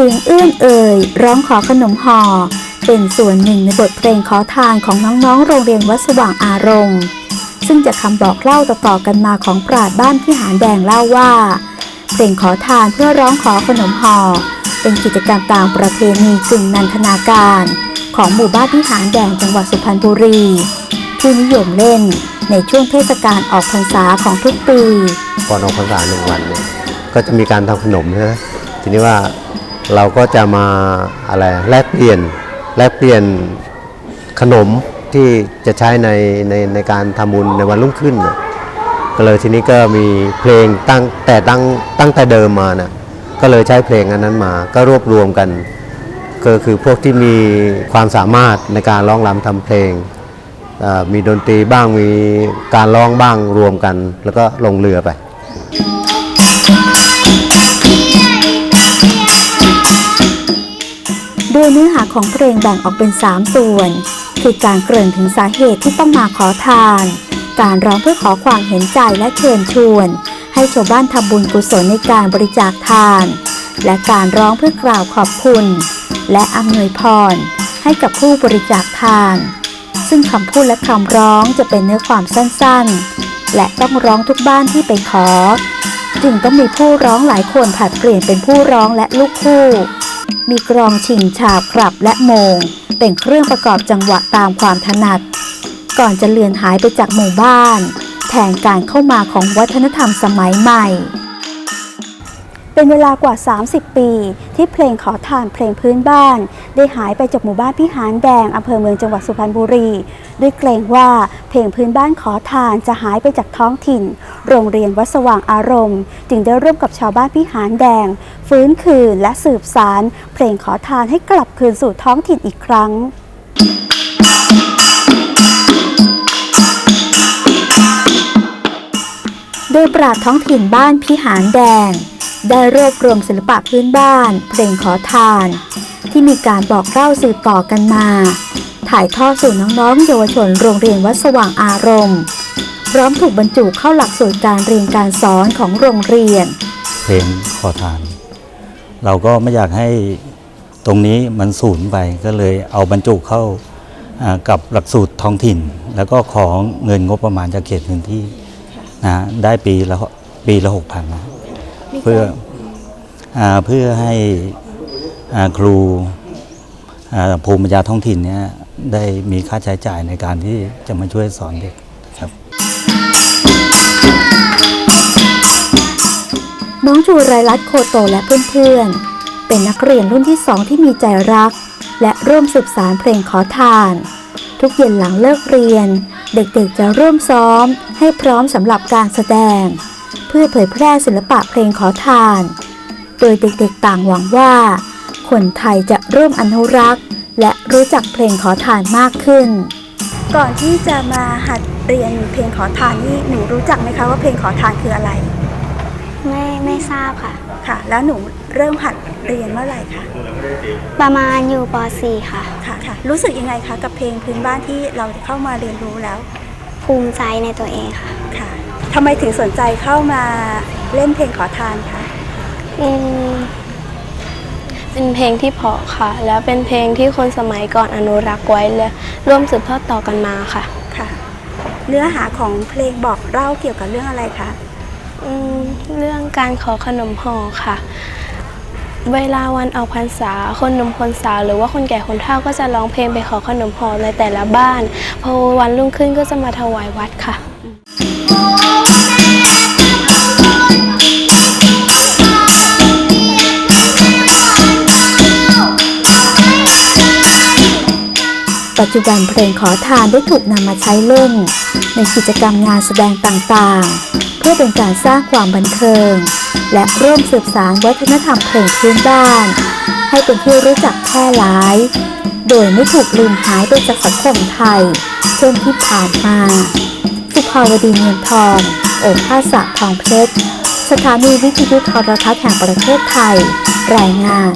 เสียงเอื่มเอ่ยร้องขอขนมห่อ เป็นส่วนหนึ่งในบทเพลงขอทานของน้องๆ โรงเรียนวัดสว่างอารมณ์ ซึ่งจากคำบอกเล่าต่อๆกันมาของปราดบ้านที่หารแดงเล่าว่า เพลงขอทานเพื่อร้องขอขนมห่อ เป็นกิจกรรมตามประเพณีกึ่งนันทนาการ ของหมู่บ้านที่หารแดงจังหวัดสุพรรณบุรี ที่นิยมเล่นในช่วงเทศกาลออกพรรษาของทุกปี ก่อนออกพรรษาหนึ่งวันเนี่ยก็จะมีการทำขนมนะทีนี้ว่า เราก็จะมาอะไรแลกเปลี่ยนแลกเปลี่ยนขนมที่จะใช้ในในในการทำบุญในวันรุ่งขึ้นน่ะก็เลยทีนี้ก็มีเพลงตั้งแต่ตั้งตั้งแต่เดิมมาน่ะก็เลยใช้เพลงอันนั้นมาก็รวบรวมกัน ก็คือพวกที่มีความสามารถในการร้องรำทำเพลงมีดนตรีบ้างมีการร้องบ้างรวมกัน แล้วก็ลงเรือไป ของเพลงแบ่งออกเป็น 3 ส่วน คือการเกริ่นถึงสาเหตุที่ต้องมาขอทาน การร้องเพื่อขอความเห็นใจและเชิญชวน ให้ชาวบ้านทำบุญกุศลในการบริจาคทาน และการร้องเพื่อกล่าวขอบคุณ และอำนวยพร ให้กับผู้บริจาคทาน ซึ่งคำพูดและคำร้องจะเป็นเนื้อความสั้นๆ และต้องร้องทุกบ้านที่ไปขอ จึงต้องมีผู้ร้องหลายคนผัดเปลี่ยนเป็นผู้ร้องและลูกคู่ มีกรองชิงฉาบครับและโมง เป็นเครื่องประกอบจังหวะตามความถนัด ก่อนจะเลือนหายไปจากหมู่บ้าน แทนการเข้ามาของวัฒนธรรมสมัยใหม่ เป็นเวลากว่า 30 ปี ที่เพลงขอทานเพลงพื้นบ้าน ได้หายไปจากหมู่บ้านพิหารแดงอำเภอเมืองจังหวัดสุพรรณบุรี ด้วยเกรงว่าเพลงพื้นบ้านขอทานจะหายไปจากท้องถิ่น โรงเรียนวัดสว่างอารมณ์ จึงได้ร่วมกับชาวบ้านพิหารแดง ฟื้นคืนและสืบสาร เพลงขอทานให้กลับคืนสู่ท้องถิ่นอีกครั้งโดยปราดท้องถิ่นบ้านพิหารแดง ได้รวบรวมศิลปะพื้นบ้าน เพลงขอทาน ที่มีการบอกเล่าสืบต่อกันมา ถ่ายทอดสู่น้องๆ เยาวชนโรงเรียนวัดสว่างอารมณ์พร้อมถูกบรรจุเข้าหลักสูตรการเรียนการสอนของโรงเรียน เพลงขอทาน เราก็ไม่อยากให้ตรงนี้มันสูญไปก็เลยเอาบรรจุเข้ากับหลักสูตรท้องถิ่น แล้วก็ของเงินงบประมาณจากเขตพื้นที่นะได้ปีละปีละหกพันนะ เพื่ออาเพื่อให้อ่าครูอ่าภูมิปัญญาท้องถิ่นเนี่ยได้มีค่าใช้จ่ายในการที่จะมาช่วยสอนเด็กครับ น้องจูไรรัตน์โคโตและเพื่อนๆ เป็นนักเรียนรุ่นที่สองที่มีใจรัก และร่วมสืบสารเพลงขอทาน ทุกเย็นหลังเลิกเรียน เด็กๆจะร่วมซ้อมให้พร้อมสำหรับการแสดง เพื่อเผยแพร่ศิลปะเพลงขอทาน โดยเด็กๆต่างหวังว่า คนไทยจะร่วมอนุรักษ์ และรู้จักเพลงขอทานมากขึ้น ก่อนที่จะมาหัดเรียนเพลงขอทานนี่หนูรู้จักไหมคะว่าเพลงขอทานคืออะไร ไม่ไม่ทราบค่ะ ค่ะ แล้วหนูเริ่มหัดเรียนเมื่อไหร่คะประมาณอยู่ป .4 ค่ะ ค่ะค่ะ รู้สึกยังไงคะกับเพลงพื้นบ้านที่เราเข้ามาเรียนรู้แล้ว ภูมิใจในตัวเองค่ะค่ะทำไมถึงสนใจเข้ามาเล่นเพลงขอทานคะอืมเป็นเพลงที่เพราะค่ะ แล้วเป็นเพลงที่คนสมัยก่อนอนุรักษ์ไว้และร่วมสืบทอดต่อกันมาค่ะ ค่ะ เนื้อหาของเพลงบอกเล่าเกี่ยวกับเรื่องอะไรคะอืมเรื่องการขอขนมห่อค่ะ เวลาวันออกพรรษา คนหนุ่มคนสาวหรือว่าคนแก่คนเฒ่าก็จะร้องเพลงไปขอขนมห่อในแต่ละบ้าน พอวันรุ่งขึ้นก็จะมาถวายวัดค่ะ ปัจจุบันเพลงขอทานได้ถูกนำมาใช้เล่น ในกิจกรรมงานแสดงต่างๆ เพื่อเป็นการสร้างความบันเทิง และร่วมสืบสานวัฒนธรรมเพลงพื้นบ้าน ให้เป็นที่รู้จักแพร่หลาย โดยไม่ถูกลืมหายไปจากสังคมไทย เช่นที่ผ่านมาสุภาวดีเมืองทอง โอภาสะทองเพชร สถานีวิทยุโทรทัศน์แห่งประเทศไทย รายงาน